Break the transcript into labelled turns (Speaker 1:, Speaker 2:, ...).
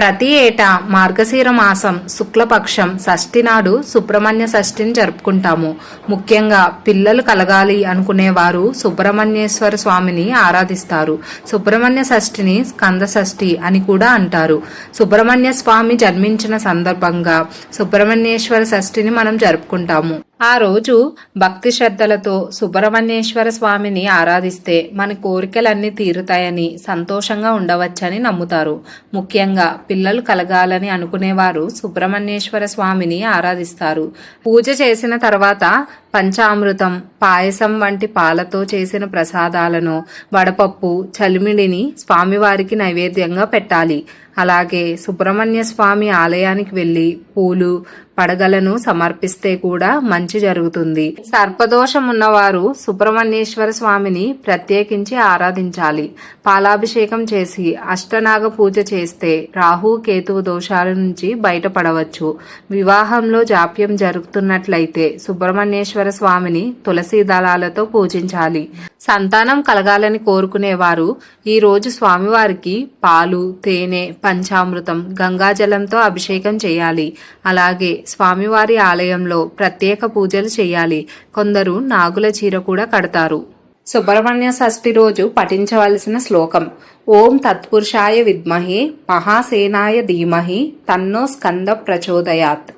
Speaker 1: ప్రతి ఏటా మార్గశీర మాసం శుక్లపక్షం షష్ఠి నాడు సుబ్రహ్మణ్య షష్ఠిని జరుపుకుంటాము. ముఖ్యంగా పిల్లలు కలగాలి అనుకునేవారు సుబ్రహ్మణ్యేశ్వర స్వామిని ఆరాధిస్తారు. సుబ్రహ్మణ్య షష్ఠిని స్కంద షష్ఠి అని కూడా అంటారు. సుబ్రహ్మణ్య స్వామి జన్మించిన సందర్భంగా సుబ్రహ్మణ్యేశ్వర షష్ఠిని మనం జరుపుకుంటాము. ఆ రోజు భక్తి శ్రద్ధలతో సుబ్రహ్మణ్యేశ్వర స్వామిని ఆరాధిస్తే మన కోరికలన్నీ తీరుతాయని సంతోషంగా ఉండవచ్చని నమ్ముతారు. ముఖ్యంగా పిల్లలు కలగాలని అనుకునేవారు సుబ్రహ్మణ్యేశ్వర స్వామిని ఆరాధిస్తారు. పూజ చేసిన తర్వాత పంచామృతం పాయసం వంటి పాలతో చేసిన ప్రసాదాలను వడపప్పు చలిమిడిని స్వామివారికి నైవేద్యంగా పెట్టాలి. అలాగే సుబ్రహ్మణ్య స్వామి ఆలయానికి వెళ్ళి పూలు పడగలను సమర్పిస్తే కూడా మంచి జరుగుతుంది. సర్పదోషం ఉన్నవారు సుబ్రహ్మణ్యేశ్వర స్వామిని ప్రత్యేకించి ఆరాధించాలి. పాలాభిషేకం చేసి అష్టనాగ పూజ చేస్తే రాహు కేతువు దోషాల నుంచి బయటపడవచ్చు. వివాహంలో జాప్యం జరుగుతున్నట్లయితే సుబ్రహ్మణ్యేశ్వర స్వామిని తులసి దళాలతో పూజించాలి. సంతానం కలగాలని కోరుకునేవారు ఈ రోజు స్వామివారికి పాలు తేనె పంచామృతం గంగాజలంతో అభిషేకం చేయాలి. అలాగే స్వామివారి ఆలయంలో ప్రత్యేక పూజలు చేయాలి. కొందరు నాగుల చీర కూడా కడతారు. సుబ్రహ్మణ్య షష్ఠి రోజు పఠించవలసిన శ్లోకం. ఓం తత్పురుషాయ విద్మహే మహాసేనాయ ధీమహి తన్నో స్కంద ప్రచోదయాత్.